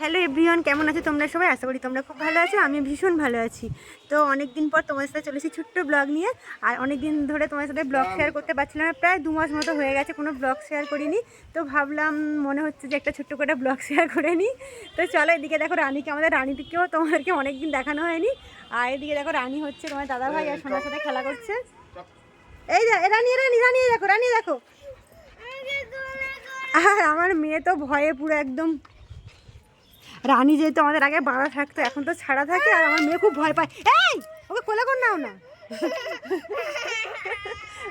Hello everyone কেমন আছো তোমরা সবাই? আশা করি তোমরা খুব ভালো আছো আমি ভীষণ ভালো আছি। তো অনেক দিন পর তোমার সাথে চলেছি ছোট্ট ব্লগ নিয়ে আর অনেক দিন ধরে তোমার সাথে ব্লগ শেয়ার করতে পারছিলাম না প্রায় দু মাস মতো হয়ে গেছে কোনো ব্লগ শেয়ার করিনি। তো ভাবলাম মনে হচ্ছে যে একটা ছোট্ট করে ব্লগ শেয়ার করে নিই। তো চলো এদিকে দেখো রানীকে আমাদের রানীদিকেও তোমাদেরকে অনেক দিন দেখানো হয়নি। আর এদিকে দেখো রানী হচ্ছে তোমার দাদা ভাই আর সোনার সাথে খেলা করছে। এই রানী রানী রানী দেখো রানী দেখো। আর আমার মেয়ে তো ভয়ে পুরো একদম রানী যেহেতু আমাদের আগে বাঁধা থাকতো, এখন তো ছাড়া থাকে আর আমার মেয়ে খুব ভয় পায়। এই, ওকে কোলে কর নাও না।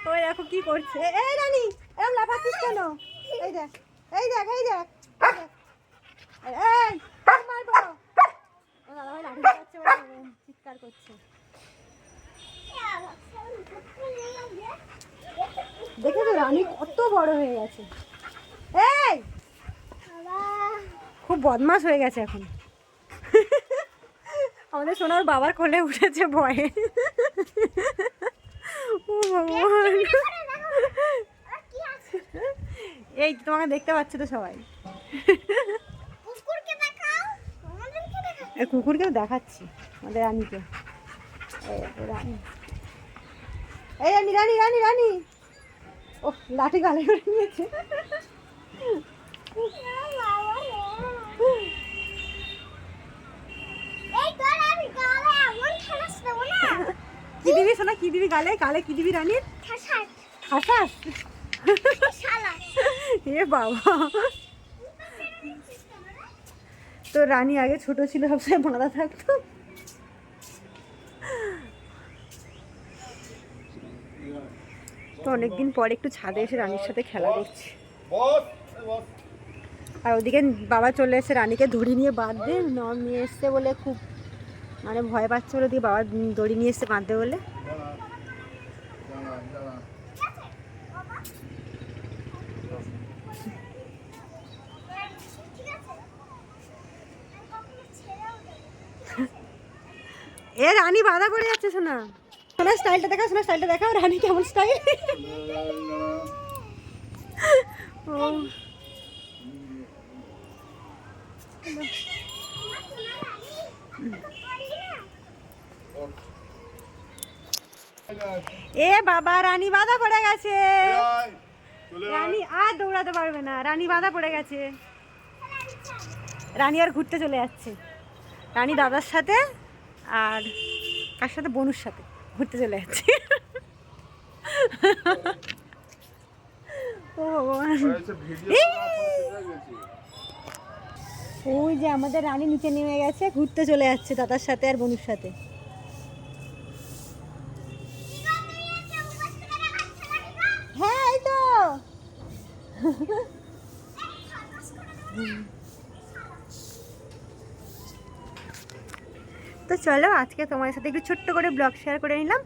ওই দেখো কি করছে। এই রানী এরকম লাফাচ্ছিস কেন? এই দেখ এই দেখ এই দেখ দেখে। তো রানী কত বড় হয়ে গেছে। এই খুব বদমাস হয়ে গেছে এখন। আমাদের সোনার বাবার কোলে উঠেছে ভয়ে। ও ভগবান। এই তোমাকে দেখতে পাচ্ছে তো সবাই। এই কুকুরকেও দেখাচ্ছি আমাদের রানীকে। রানী। এই রানী রানী রানী রানী। ও লাঠি গালে করে নিয়েছে। কি দিবি শোনা কি দিবি গালে? গালে কি দিবি রানীর? খাসাস। এ বাবা। তো রানী আগে ছোট ছিল সবসময় বাঁধা থাকতো। তো অনেকদিন পর একটু ছাদে এসে রানীর সাথে খেলা করছি আর ওদিকে বাবা চলে এসে রানীকে দড়ি নিয়ে বাঁধবে নর নিয়ে এসছে বলে খুব মানে ভয় পাচ্ছে বলে ওদিকে বাবা দড়ি নিয়ে এসছে বাঁধতে বলে। এ রানী বাঁধা পড়ে যাচ্ছে শোনা শোনা স্টাইলটা দেখা শোনা স্টাইলটা দেখাও, রানী কেমন স্টাইল? ও। এ বাবা রানী বাঁধা পড়ে গেছে। রানী আর দৌড়াতে পারবে না রানী বাঁধা পড়ে গেছে। রানী আর ঘুরতে চলে যাচ্ছে। রানী দাদার সাথে আর কার সাথে? বনুর সাথে ঘুরতে চলে যাচ্ছে। ও ভগবান। ওই যে আমাদের রানী নিচে নেমে গেছে ঘুরতে চলে যাচ্ছে দাদার সাথে আর বনুর সাথে। তো চলো, আজকে তোমাদের সাথে একটু ছোট্ট করে ব্লগ শেয়ার করে নিলাম।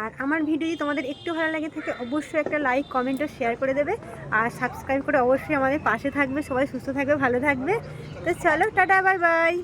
আর আমার ভিডিও যদি তোমাদের একটু ভালো লাগে থাকে, অবশ্যই একটা লাইক কমেন্ট ও শেয়ার করে দেবে। আর সাবস্ক্রাইব করে অবশ্যই আমাদের পাশে থাকবে, সবাই সুস্থ থাকবে, ভালো থাকবে। তো চলো, টাটা বাই বাই